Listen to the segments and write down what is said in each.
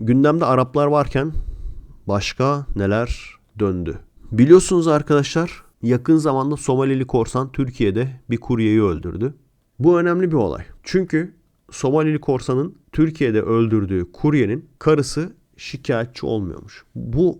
gündemde Araplar varken başka neler döndü? Biliyorsunuz arkadaşlar yakın zamanda Somalili korsan Türkiye'de bir kuryeyi öldürdü. Bu önemli bir olay. Çünkü Somalili korsanın Türkiye'de öldürdüğü kuryenin karısı şikayetçi olmuyormuş. Bu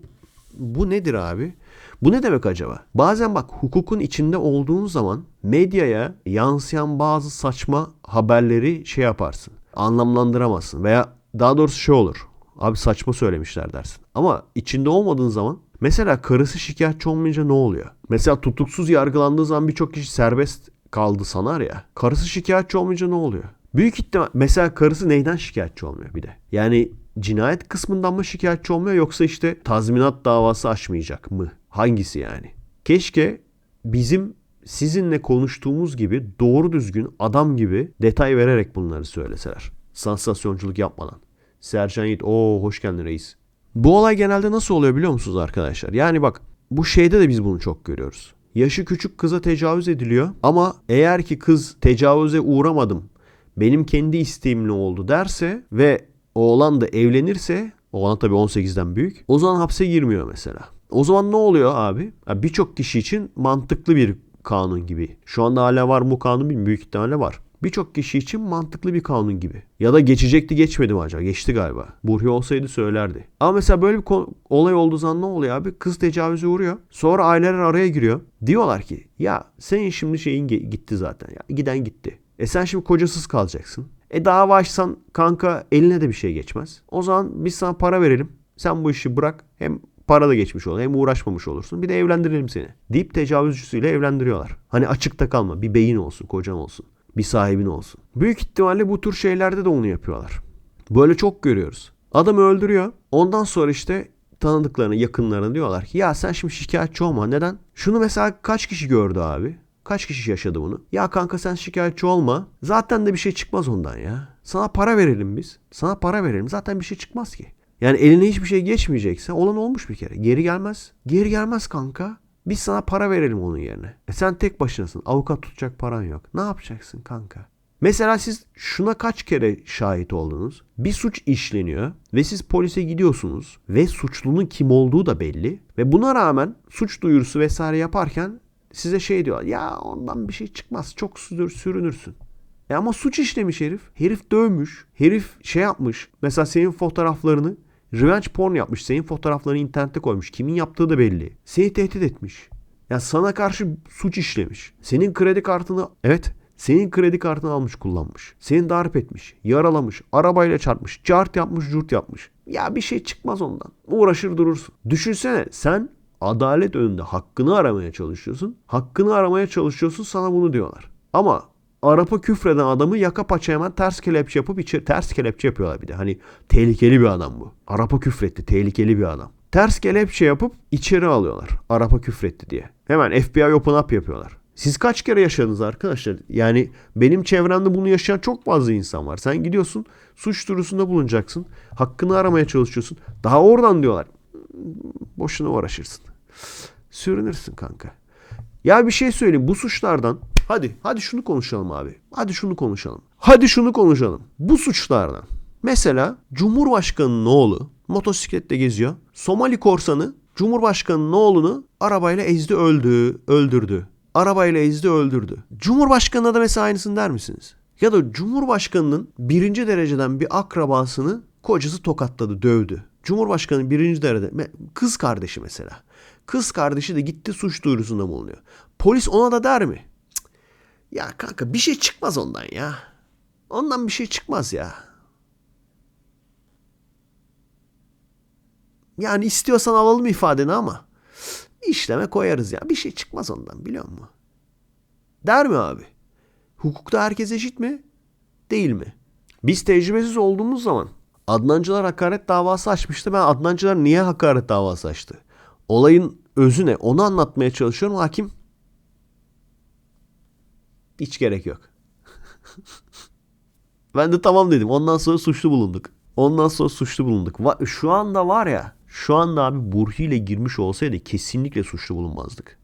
bu nedir abi? Bu ne demek acaba? Bazen bak hukukun içinde olduğun zaman medyaya yansıyan bazı saçma haberleri şey yaparsın. Anlamlandıramazsın veya daha doğrusu şey olur. Abi saçma söylemişler dersin. Ama içinde olmadığın zaman mesela karısı şikayetçi olmayınca ne oluyor? Mesela tutuksuz yargılandığı zaman birçok kişi serbest kaldı sanar ya. Karısı şikayetçi olmayınca ne oluyor? Büyük ihtimal mesela karısı neyden şikayetçi olmuyor bir de? Yani cinayet kısmından mı şikayetçi olmuyor yoksa işte tazminat davası açmayacak mı? Hangisi yani? Keşke bizim sizinle konuştuğumuz gibi doğru düzgün adam gibi detay vererek bunları söyleseler. Sansasyonculuk yapmadan. Sercan Yiğit, o hoş geldin reis. Bu olay genelde nasıl oluyor biliyor musunuz arkadaşlar? Yani bak bu şeyde de biz bunu çok görüyoruz. Yaşı küçük kıza tecavüz ediliyor ama eğer ki kız tecavüze uğramadım benim kendi isteğimle oldu derse ve oğlan da evlenirse oğlan tabii 18'den büyük o zaman hapse girmiyor mesela. O zaman ne oluyor abi? Birçok kişi için mantıklı bir kanun gibi. Şu anda hala var mı kanun bilmiyorum. Büyük ihtimalle var. Birçok kişi için mantıklı bir kanun gibi. Ya da geçecekti geçmedi mi acaba? Geçti galiba. Burhi olsaydı söylerdi. Ama mesela böyle bir olay olduğu zaman ne oluyor abi? Kız tecavüze uğruyor. Sonra aileler araya giriyor. Diyorlar ki ya senin şimdi şeyin gitti zaten. Ya giden gitti. E sen şimdi kocasız kalacaksın. E dava açsan kanka eline de bir şey geçmez. O zaman biz sana para verelim. Sen bu işi bırak. Hem para da geçmiş olur hem uğraşmamış olursun. Bir de evlendirelim seni. Deyip tecavüzcüsüyle evlendiriyorlar. Hani açıkta kalma. Bir beyin olsun, kocan olsun. Bir sahibin olsun. Büyük ihtimalle bu tür şeylerde de onu yapıyorlar. Böyle çok görüyoruz. Adamı öldürüyor. Ondan sonra işte tanıdıklarına, yakınlarına diyorlar ki ya sen şimdi şikayetçi olma. Neden? Şunu mesela kaç kişi gördü abi? Kaç kişi yaşadı bunu? Ya kanka sen şikayetçi olma. Zaten de bir şey çıkmaz ondan ya. Sana para verelim biz. Sana para verelim. Zaten bir şey çıkmaz ki. Yani eline hiçbir şey geçmeyecekse olan olmuş bir kere. Geri gelmez. Geri gelmez kanka. Biz sana para verelim onun yerine. E sen tek başınasın. Avukat tutacak paran yok. Ne yapacaksın kanka? Mesela siz şuna kaç kere şahit oldunuz? Bir suç işleniyor ve siz polise gidiyorsunuz ve suçlunun kim olduğu da belli ve buna rağmen suç duyurusu vesaire yaparken size şey diyor ya ondan bir şey çıkmaz çok sürür, sürünürsün. E ama suç işlemiş herif. Herif dövmüş. Herif şey yapmış. Mesela senin fotoğraflarını revenge porn yapmış. Senin fotoğraflarını internete koymuş. Kimin yaptığı da belli. Seni tehdit etmiş. Ya sana karşı suç işlemiş. Senin kredi kartını evet senin kredi kartını almış kullanmış. Seni darp etmiş, yaralamış, arabayla çarpmış, cart yapmış, curt yapmış. Ya bir şey çıkmaz ondan. Uğraşır durursun. Düşünsene sen adalet önünde hakkını aramaya çalışıyorsun. Hakkını aramaya çalışıyorsun sana bunu diyorlar. Ama Arap'a küfreden adamı yaka paça hemen ters kelepçe yapıp içeri ters kelepçe yapıyorlar bir de. Hani tehlikeli bir adam bu. Arap'a küfretti tehlikeli bir adam. Ters kelepçe yapıp içeri alıyorlar. Arap'a küfretti diye. Hemen FBI open up yapıyorlar. Siz kaç kere yaşadınız arkadaşlar? Yani benim çevremde bunu yaşayan çok fazla insan var. Sen gidiyorsun suç duyurusunda bulunacaksın. Hakkını aramaya çalışıyorsun. Daha oradan diyorlar. Boşuna uğraşırsın. Sürünürsün kanka. Ya bir şey söyleyeyim bu suçlardan hadi hadi şunu konuşalım abi. Hadi şunu konuşalım. Hadi şunu konuşalım. Bu suçlardan mesela Cumhurbaşkanı'nın oğlu motosikletle geziyor. Somali korsanı Cumhurbaşkanı'nın oğlunu arabayla ezdi öldü, öldürdü. Arabayla ezdi öldürdü. Cumhurbaşkanına da mesela aynısını der misiniz? Ya da Cumhurbaşkanı'nın birinci dereceden bir akrabasını kocası tokatladı, dövdü. Cumhurbaşkanı birinci derecede kız kardeşi mesela. Kız kardeşi de gitti suç duyurusunda bulunuyor. Polis ona da der mi? Ya kanka bir şey çıkmaz ondan ya. Ondan bir şey çıkmaz ya. Yani istiyorsan alalım ifadeni ama işleme koyarız ya. Bir şey çıkmaz ondan biliyor musun? Der mi abi? Hukukta herkes eşit mi? Değil mi? Biz tecrübesiz olduğumuz zaman Adnancılar hakaret davası açmıştı. Ben Adnancılar niye hakaret davası açtı? Olayın özü ne? Onu anlatmaya çalışıyorum. Hakim hiç gerek yok. ben de tamam dedim. Ondan sonra suçlu bulunduk. Ondan sonra suçlu bulunduk. Şu anda var ya şu anda abi Burhi ile girmiş olsaydı kesinlikle suçlu bulunmazdık.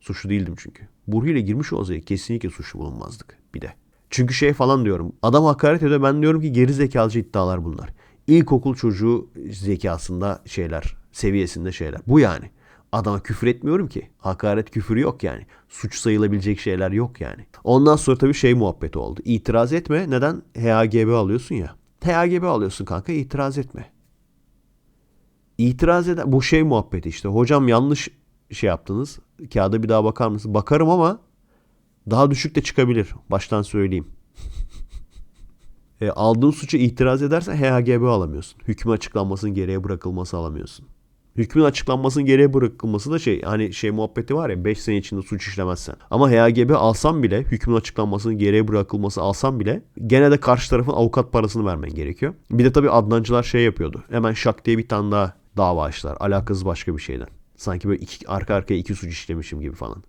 Suçlu değildim çünkü. Burhi ile girmiş olsaydı kesinlikle suçlu bulunmazdık bir de. Çünkü şey falan diyorum. Adam hakaret ediyor ben diyorum ki geri zekalıcı iddialar bunlar. İlkokul çocuğu zekasında şeyler, seviyesinde şeyler. Bu yani. Adama küfür etmiyorum ki. Hakaret küfürü yok yani. Suç sayılabilecek şeyler yok yani. Ondan sonra tabii şey muhabbeti oldu. İtiraz etme. Neden? HAGB alıyorsun ya. HAGB alıyorsun kanka itiraz etme. İtiraz eden bu şey muhabbeti işte. Hocam yanlış şey yaptınız. Kağıda bir daha bakar mısınız? Bakarım ama daha düşük de çıkabilir. Baştan söyleyeyim. e, aldığın suçu itiraz edersen HHGB alamıyorsun. Hükmün açıklanmasının geriye bırakılması alamıyorsun. Hükmün açıklanmasının geriye bırakılması da şey hani şey muhabbeti var ya 5 sene içinde suç işlemezsen. Ama HHGB alsam bile hükmün açıklanmasının geriye bırakılması alsam bile gene de karşı tarafın avukat parasını vermen gerekiyor. Bir de tabii Adnancılar şey yapıyordu. Hemen şak diye bir tane daha dava açtılar. Alakasız başka bir şeyden. Sanki böyle iki, arka arkaya iki suç işlemişim gibi falan.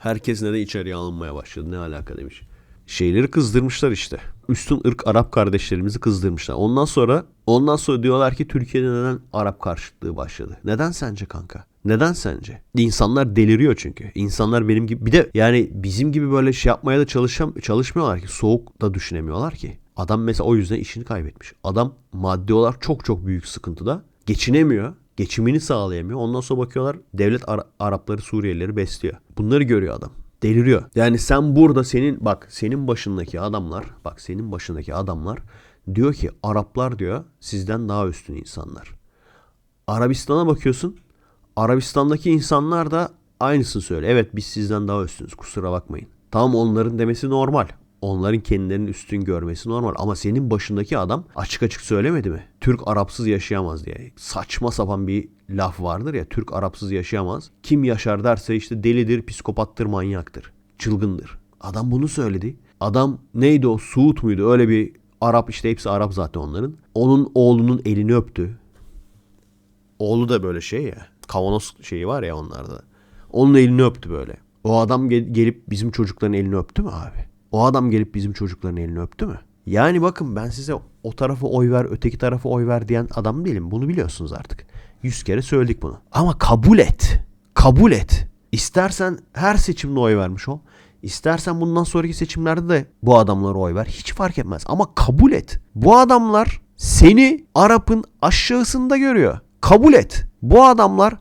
Herkes ne de içeriye alınmaya başladı. Ne alaka demiş. Şeyleri kızdırmışlar işte. Üstün ırk Arap kardeşlerimizi kızdırmışlar. Ondan sonra ondan sonra diyorlar ki Türkiye'de neden Arap karşıtlığı başladı? Neden sence kanka? Neden sence? İnsanlar deliriyor çünkü. İnsanlar benim gibi bir de yani bizim gibi böyle şey yapmaya da çalışam çalışmıyorlar ki. Soğuk da düşünemiyorlar ki. Adam mesela o yüzden işini kaybetmiş. Adam maddi olarak çok çok büyük sıkıntıda. Geçinemiyor geçimini sağlayamıyor. Ondan sonra bakıyorlar devlet Ar- Arapları Suriyelileri besliyor. Bunları görüyor adam. Deliriyor. Yani sen burada senin bak senin başındaki adamlar bak senin başındaki adamlar diyor ki Araplar diyor sizden daha üstün insanlar. Arabistan'a bakıyorsun. Arabistan'daki insanlar da aynısını söyle. Evet biz sizden daha üstünüz kusura bakmayın. Tamam onların demesi normal. Onların kendilerini üstün görmesi normal. Ama senin başındaki adam açık açık söylemedi mi? Türk Arapsız yaşayamaz diye. Saçma sapan bir laf vardır ya. Türk Arapsız yaşayamaz. Kim yaşar derse işte delidir, psikopattır, manyaktır. Çılgındır. Adam bunu söyledi. Adam neydi o? Suud muydu? Öyle bir Arap işte hepsi Arap zaten onların. Onun oğlunun elini öptü. Oğlu da böyle şey ya. Kavanoz şeyi var ya onlarda. Onun elini öptü böyle. O adam gel- gelip bizim çocukların elini öptü mü abi? O adam gelip bizim çocukların elini öptü mü? Yani bakın ben size o tarafa oy ver, öteki tarafa oy ver diyen adam değilim. Bunu biliyorsunuz artık. Yüz kere söyledik bunu. Ama kabul et. Kabul et. İstersen her seçimde oy vermiş ol. İstersen bundan sonraki seçimlerde de bu adamlara oy ver. Hiç fark etmez. Ama kabul et. Bu adamlar seni Arap'ın aşağısında görüyor. Kabul et. Bu adamlar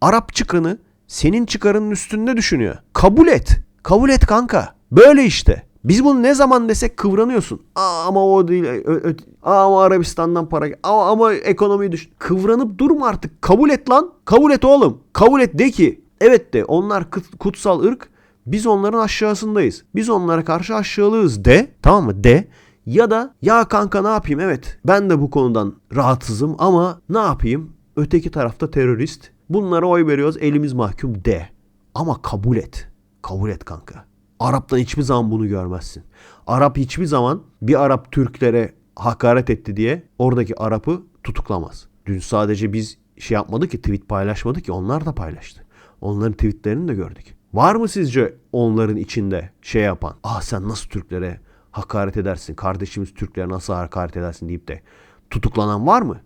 Arap çıkanı senin çıkarının üstünde düşünüyor. Kabul et. Kabul et kanka. Böyle işte. Biz bunu ne zaman desek kıvranıyorsun. Aa, ama o değil. Ö, ö, aa, ama Arabistan'dan para. Aa, ama ekonomiyi düş. Kıvranıp durma artık. Kabul et lan. Kabul et oğlum. Kabul et de ki. Evet de onlar kut- kutsal ırk. Biz onların aşağısındayız. Biz onlara karşı aşağılığız de. Tamam mı? De. Ya da ya kanka ne yapayım evet ben de bu konudan rahatsızım ama ne yapayım öteki tarafta terörist bunlara oy veriyoruz elimiz mahkum de ama kabul et kabul et kanka Arap'tan hiçbir zaman bunu görmezsin Arap hiçbir zaman bir Arap Türklere hakaret etti diye oradaki Arap'ı tutuklamaz dün sadece biz şey yapmadık ki tweet paylaşmadık ki onlar da paylaştı onların tweetlerini de gördük var mı sizce onların içinde şey yapan ah sen nasıl Türklere hakaret edersin. Kardeşimiz Türklere nasıl hakaret edersin deyip de tutuklanan var mı?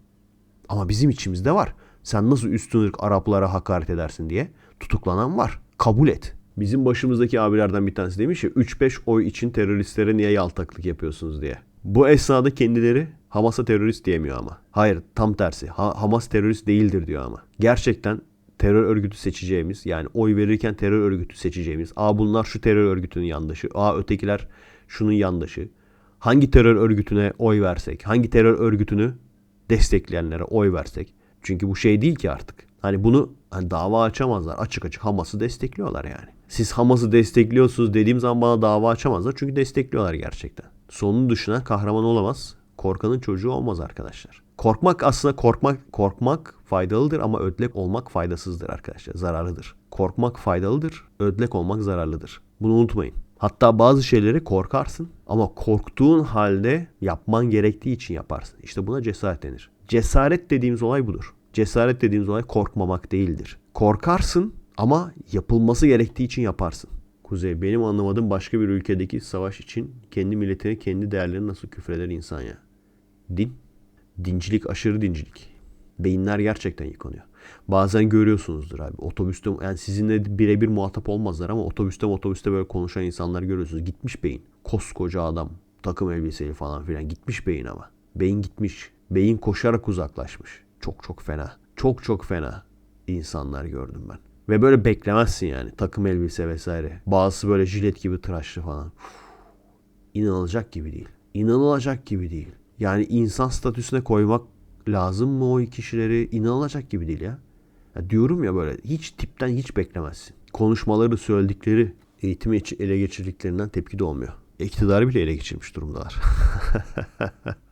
Ama bizim içimizde var. Sen nasıl üstün ırk Araplara hakaret edersin diye tutuklanan var. Kabul et. Bizim başımızdaki abilerden bir tanesi demiş ya 3-5 oy için teröristlere niye yaltaklık yapıyorsunuz diye. Bu esnada kendileri Hamas'a terörist diyemiyor ama. Hayır tam tersi. Ha- Hamas terörist değildir diyor ama. Gerçekten terör örgütü seçeceğimiz yani oy verirken terör örgütü seçeceğimiz. Aa bunlar şu terör örgütünün yandaşı. Aa ötekiler şunun yandaşı. Hangi terör örgütüne oy versek, hangi terör örgütünü destekleyenlere oy versek. Çünkü bu şey değil ki artık. Hani bunu hani dava açamazlar. Açık açık Hamas'ı destekliyorlar yani. Siz Hamas'ı destekliyorsunuz dediğim zaman bana dava açamazlar. Çünkü destekliyorlar gerçekten. Sonunu düşünen kahraman olamaz. Korkanın çocuğu olmaz arkadaşlar. Korkmak aslında korkmak korkmak faydalıdır ama ödlek olmak faydasızdır arkadaşlar. Zararlıdır. Korkmak faydalıdır, ödlek olmak zararlıdır. Bunu unutmayın. Hatta bazı şeyleri korkarsın ama korktuğun halde yapman gerektiği için yaparsın. İşte buna cesaret denir. Cesaret dediğimiz olay budur. Cesaret dediğimiz olay korkmamak değildir. Korkarsın ama yapılması gerektiği için yaparsın. Kuzey benim anlamadığım başka bir ülkedeki savaş için kendi milletine kendi değerlerini nasıl küfreder insan ya. Din. Dincilik aşırı dincilik. Beyinler gerçekten yıkanıyor. Bazen görüyorsunuzdur abi. Otobüste yani sizinle birebir muhatap olmazlar ama otobüste otobüste böyle konuşan insanlar görüyorsunuz. Gitmiş beyin. Koskoca adam. Takım elbiseli falan filan. Gitmiş beyin ama. Beyin gitmiş. Beyin koşarak uzaklaşmış. Çok çok fena. Çok çok fena insanlar gördüm ben. Ve böyle beklemezsin yani. Takım elbise vesaire. Bazısı böyle jilet gibi tıraşlı falan. Uf. İnanılacak gibi değil. İnanılacak gibi değil. Yani insan statüsüne koymak lazım mı o kişileri? İnanılacak gibi değil ya. ya diyorum ya böyle hiç tipten hiç beklemezsin. Konuşmaları, söyledikleri, eğitimi ele geçirdiklerinden tepki de olmuyor. İktidarı bile ele geçirmiş durumdalar.